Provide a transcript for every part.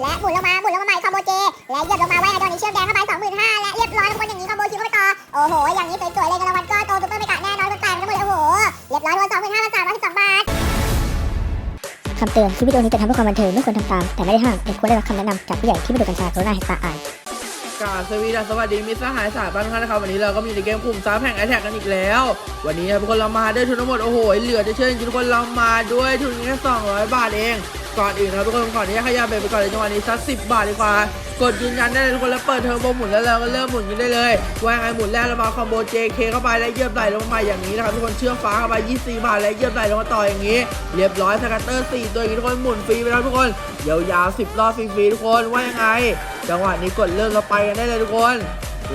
และหมุนลงมาหมุนลงมาใหม่คอมโบเจ และเหยียบลงมาไว้ไอ้ตัวนี้เชื่อกแดงเข้าไปสองหมื่นห้าและเรียบร้อยทุกคนอย่างนี้คอมโบคิวเข้าไปต่อ โอ้โห อย่างนี้สวยๆเลยเงินรางวัลก็โตซุปเปอร์เมกะแน่นอนคนแตกทั้งหมดโอ้โห เรียบร้อยทุกคนสองหมื่นห้าพันสามร้อยสิบสองบาทคำเตือนคลิปวิดีโอนี้จะทำเพื่อความบันเทิงไม่ควรทำตาม แต่ไม่ได้ห้ามเด็กควรได้รับคำแนะนำจากผู้ใหญ่ที่ไม่ดูกัญชากรุณาเห็นตาอายกราสวีดัสวัสดีมิสหายสายบ้านท่านนะครับวันนี้เราก็มีในเกมกลุ่มซับแห่งไอแท็กกันอีกแล้ว วันนี้ทุกคนเรามาด้วยทุนทั้งหมดโอ้โหเหลือจะเชื่อจริงทุกคนเรามาด้วยทุนแค่200 บาทเอง ก่อนอื่นนะครับทุกคนก่อนที่ขยับไปไปก่อนในจังหวะนี้สักสิบาทดีกว่า กดยืนยันได้เลยทุกคนแล้วเปิดเทอร์โบหมุนแล้วเราก็เริ่มหมุนกันได้เลยว่ายังไงหมุนแรกเรามาคอมโบ JK เข้าไปแล้วเยียบไหลลงมาอย่างนี้นะครับทุกคนเชื่อฟ้าเข้าไป24บาทแล้วเยียบไหลลงมาต่ออย่างนี้ เรียบร้อยสกัตเตอร์4ตัวนี้ทุกคนหมุนฟรีไปแล้วทุกคนยาวๆ10รอบฟรีๆทุกคนว่ายังไง จังหวะนี้กดเริ่มเราไปกันได้เลยทุกคน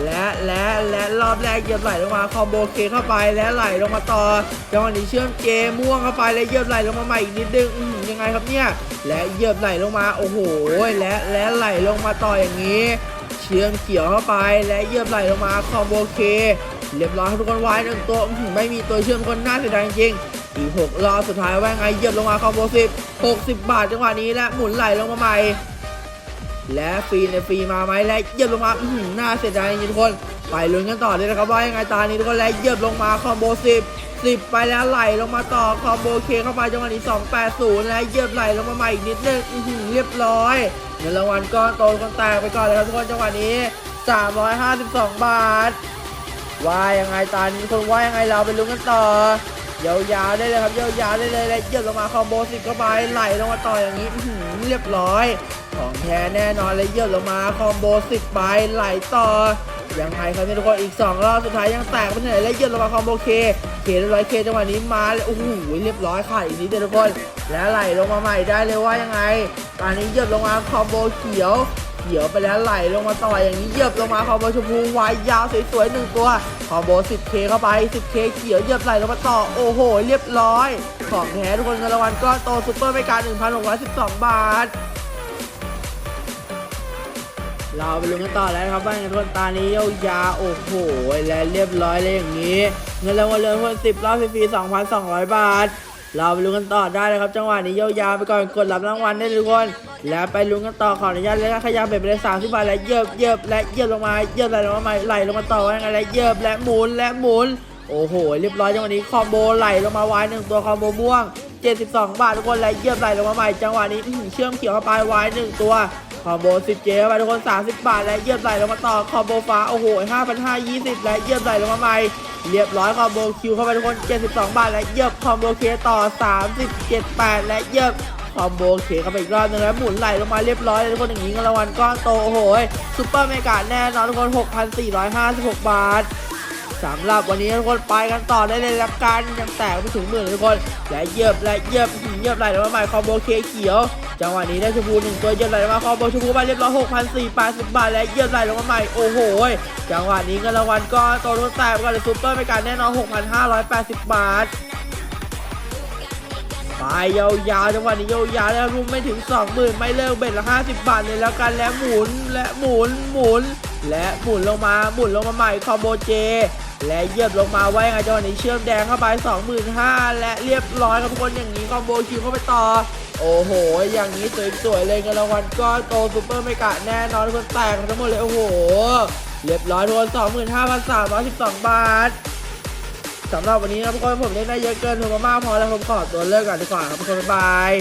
และและและรอบแรกเหยียบไหลลงมาคอมโบเคเข้าไปและไหลลงมาต่อจังหวะนี้เชื่อมเกมม่วงเข้าไปแล้วเหยียบไหลลงมาใหม่อีกนิดนึงยังไงครับเนี่ยและเหยียบไหลลงมาโอ้โหและและไหลลงมาต่ออย่างนี้ เชื่อมเขียวเข้าไปและเหยียบไหลลงมาคอมโบเคเรียบร้อยทุกคนไว้หนึ่งตัวไม่มีตัวเชื่อมคนน่าเสียดายจริงอีกหกรอบสุดท้ายว่าไงเหยียบลงมาคอมโบสิบหกสิบบาทจังหวะนี้และหมุนไหลลงมาใหม่ และฟรีในฟรีมาไหมและเหยียบลงมาอือหือน่าเสียดายจริงทุกคนไปลุ้นกันต่อเลยนะครับว่ายังไงตานี้ทุกคนและเหยียบลงมาคอมโบสิบสิบไปแล้วไหลลงมาต่อคอมโบเคเข้าไปจังหวะนี้280 และเหยียบไหลลงมาใหม่อีกนิดนึงอือหือเรียบร้อยเงินรางวัลก้อนโตคนแตกไปก่อนเลยครับทุกคนจังหวะนี้ 352 บาทว่ายังไงตานี้ทุกคนว่ายังไงเราไปลุ้นกันต่อยาวๆได้เลยครับยาวๆได้เลยและเหยียบลงมาคอมโบสิบเข้าไปไหลลงมาต่ออย่างนี้อือหือเรียบร้อย ของแท้แน่นอนเลยเยียบลงมาคอมโบสิบไปไหลต่อยังไงครับทุกคนอีก2รอบสุดท้ายยังแตกไปไหนและเยียบลงมาคอมโบเคเคเรียบร้อยเคจังหวะนี้มาเลยโอ้โหเรียบร้อยค่ะอีกนิดเดียวทุกคนและไหลลงมาใหม่ได้เลยว่ายังไงตอนนี้เยียบลงมาคอมโบเขียวเขียวไปแล้วไหลลงมาต่ออย่างนี้เยียบลงมาคอมโบชมพูวายยาวสวยๆหนึ่งตัวคอมโบ 10k เข้าไป 10k เขียวเยียบไหลลงมาต่อโอ้โห เรียบร้อย ของแท้ทุกคนเงินรางวัลก็โตซุปเปอร์ไม่การ 1,612 บาท เราไปลุ้นกันต่อแล้วนะครับว่าเงินทุนตานี้ยาวๆโอ้โหและเรียบร้อยเลยอย่างนี้ เงินรางวัลเรือนทุน10รอบฟรีๆ2,200บาท เราไปลุ้นกันต่อได้เลยครับ จังหวะนี้ยาวๆไปก่อนกดรับรางวัลได้ทุกคนแล้วไปลุ้นกันต่อขออนุญาตเลยนะขยับไปเลย30บาทและเยิบเยิบและเยิบลงมาเยิบไหลลงมาใหม่ไหลลงมาต่อว่าไงและเยิบและหมุนและหมุนโอ้โห เรียบร้อยจังหวะนี้คอมโบไหลลงมาไว้หนึ่งตัวคอมโบม่วง 72 บาททุกคนและเยียบไหลลงมาใหม่จังหวะนี้เชื่อมเขียวเข้าไปไว้หนึ่งตัว คอมโบ10เจเข้าไปทุกคน 30 บาท และเยียบไหลลงมาต่อคอมโบฟ้าโอ้โห5,520 และเยียบไหลลงมาใหม่เรียบร้อยคอมโบคิวเข้าไปทุกคน 72 บาท และเยียบคอมโบเคต่อ 37 8 และเยียบคอมโบเคเข้าไปอีกรอบนึงแล้วหมุนไหลลงมาเรียบร้อยเลยทุกคนอย่างนี้เงินรางวัลก้อนโตโอ้โหซุปเปอร์เมกาแน่นอนทุกคน 6,456 บาทสำหรับวันนี้ทุกคนไปกันต่อได้เลยละกันยังแตกไม่ถึงหมื่นทุกคน และเยียบและเยียบเยียบไหลลงมาใหม่คอมโบเคเขียว จังหวะนี้ได้ชมพูหนึ่งตัวเยียบไหลลงมาคอมโบชมพูไปเรียบร้อยหกพันสี่แปดสิบบาทและเยียบไหลลงมาใหม่โอ้โหจังหวะนี้เงินรางวัลก็โตทุกแตกก่อนเลยซูเปอร์ไปการแน่นอนหกพันห้าร้อยแปดสิบบาทไปยาวๆจังหวะนี้ยาวๆแล้วรุ่มไม่ถึง 20,000 ไม่เลิกเบ็ดละ 50 บาทเลยแล้วกันและหมุนและหมุนหมุน และหมุนลงมาหมุนลงมาใหม่คอมโบเจ และเยียบลงมาไว้ไงจังหวะนี้เชื่อมแดงเข้าไป 25,000 และเรียบร้อยครับทุกคนอย่างนี้คอมโบคิวเข้าไปต่อ โอ้โห อย่างนี้สวยๆเลยเงินรางวัลก็โตซูเปอร์ไม่กะแน่นอนคนแตกทั้งหมดเลย โอ้โห เรียบร้อยทุกคน25,312 บาทสำหรับวันนี้นะทุกคนผมเล่นได้เยอะเกินผมมากพอแล้วผมขอตัวเลิกก่อนดีกว่าครับทุกคนบ๊ายบาย